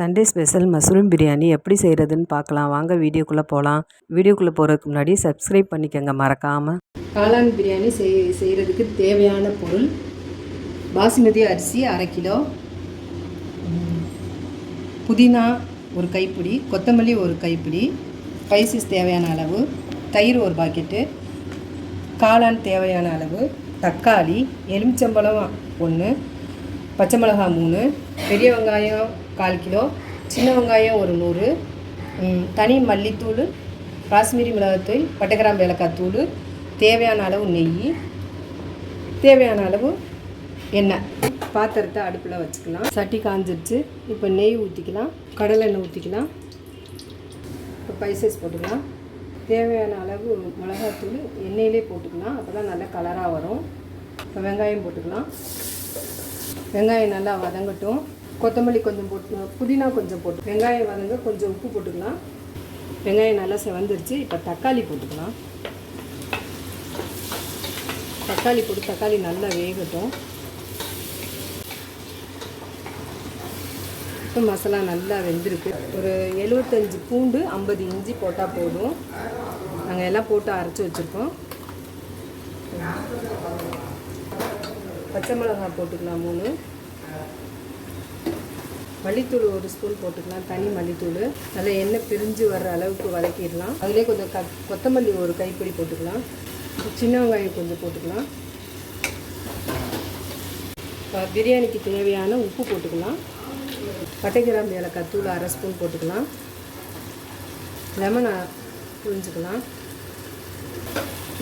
Sunday special mushroom biryani எப்படி செய்கிறதுன்னு பார்க்கலாம். வாங்க வீடியோக்குள்ளே போகலாம் வீடியோக்குள்ளே போகிறதுக்கு முன்னாடி சப்ஸ்கிரைப் பண்ணிக்கோங்க மறக்காமல் காளான் பிரியாணி செய் செய்கிறதுக்கு தேவையான பொருள் பாசுமதி அரிசி அரை கிலோ. புதினா ஒரு கைப்பிடி கொத்தமல்லி ஒரு கைப்பிடி ஸ்பைசஸ் தேவையான அளவு தயிர் ஒரு பாக்கெட்டு காளான் தேவையான அளவு தக்காளி எலுமிச்சம்பழம் ஒன்று பச்சை மிளகாய் மூணு பெரிய வெங்காயம் கால் கிலோ சின்ன வெங்காயம் ஒரு நூறு தனி மல்லித்தூள் காஷ்மீரி மிளகாத்தூள் பட்டைக்கிராம்பு ஏலக்காய் தூள் தேவையான அளவு நெய் தேவையான அளவு எண்ணெய். பாத்திரத்தை அடுப்பில் வச்சுக்கலாம். சட்டி காஞ்சிருச்சு. இப்போ நெய் ஊற்றிக்கலாம் கடலை எண்ணெய் ஊற்றிக்கலாம் இப்போ பைசஸ் போட்டுக்கலாம். தேவையான அளவு மிளகாத்தூள் எண்ணெயிலே போட்டுக்கலாம். அப்போ தான் நல்லா கலராக வரும். இப்போ வெங்காயம் போட்டுக்கலாம். வெங்காயம் நல்லா வதங்கட்டும். கொத்தமல்லி கொஞ்சம் போட்டு புதினா கொஞ்சம் போட்டு வெங்காயம் வதங்க கொஞ்சம் உப்பு போட்டுக்கலாம். வெங்காயம் நல்லா செவந்துருச்சு இப்போ தக்காளி போட்டுக்கலாம். தக்காளி போட்டு தக்காளி நல்லா வேகட்டும். இப்போ மசாலா நல்லா வெந்திருக்கு. ஒரு எழுபத்தஞ்சி பூண்டு ஐம்பது இஞ்சி போட்டால் போதும். நாங்கள் எல்லாம் போட்டு அரைச்சி வச்சுருக்கோம். பச்சை மிளகாய் போட்டுக்கலாம் மூணு. மல்லித்தூள் ஒரு ஸ்பூன் போட்டுக்கலாம் தனி மல்லித்தூள். நல்லா எண்ணெய் பிரிஞ்சு வர்ற அளவுக்கு வதக்கிடலாம். அதிலே கொஞ்சம் க கொத்தமல்லி ஒரு கைப்பிடி போட்டுக்கலாம். சின்ன வெங்காயம் கொஞ்சம் போட்டுக்கலாம். இப்போ பிரியாணிக்கு தேவையான உப்பு போட்டுக்கலாம். பட்டை கிராம்பு ஏலக்காய் தூள் அரை ஸ்பூன் போட்டுக்கலாம். லெமனை புரிஞ்சுக்கலாம்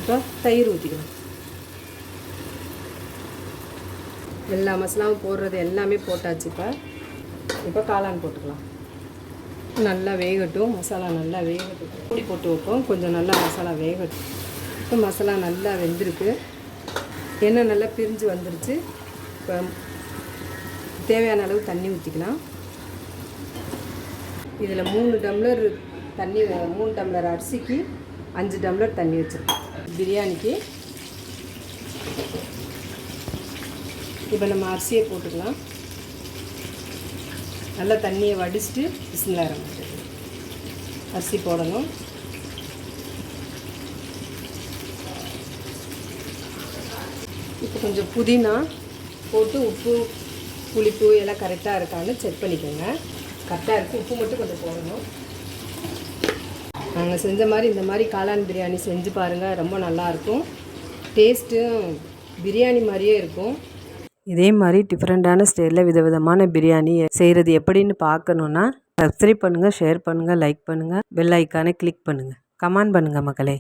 இப்போ தயிர் ஊற்றிக்கலாம் எல்லா மசாலாவும் போடுறது எல்லாமே போட்டாச்சு இப்போ. இப்போ காளான் போட்டுக்கலாம். நல்லா வேகட்டும். மசாலா நல்லா வேகட்டும். மூடி போட்டு வைப்போம். கொஞ்சம் நல்லா மசாலா வேகட்டும். இப்போ மசாலா நல்லா வெந்திருக்கு. எண்ணெய் நல்லா பிரிஞ்சு வந்துருச்சு. இப்போ தேவையான அளவு தண்ணி ஊற்றிக்கலாம் இதில் மூணு டம்ளர் தண்ணி மூணு டம்ளர் அரிசிக்கு அஞ்சு டம்ளர் தண்ணி வச்சுருக்கோம். பிரியாணிக்கு. இப்போ நம்ம அரிசியை போட்டுக்கலாம். நல்லா தண்ணியை வடிச்சிட்டு பிஸ்மிலாரம் அரிசி போடணும். இப்போ கொஞ்சம் புதினா போட்டு உப்பு புளிப்பு எல்லாம் கரெக்டாக இருக்கான்னு செக் பண்ணிக்கோங்க. கரெக்டாக இருக்குது உப்பு மட்டும் கொஞ்சம் போடணும். நாங்கள் செஞ்ச மாதிரி இந்த மாதிரி காளான் பிரியாணி செஞ்சு பாருங்கள் ரொம்ப நல்லாயிருக்கும் டேஸ்ட்டும் பிரியாணி மாதிரியே இருக்கும். இதே மாதிரி டிஃப்ரெண்ட்டான ஸ்டைலில் விதவிதமான பிரியாணி செய்கிறது எப்படின்னு பார்க்கணுன்னா சப்ஸ்கிரைப் பண்ணுங்கள் ஷேர் பண்ணுங்கள் லைக் பண்ணுங்கள் பெல் ஐக்கானை கிளிக் பண்ணுங்கள் கமெண்ட் பண்ணுங்கள் மக்களே.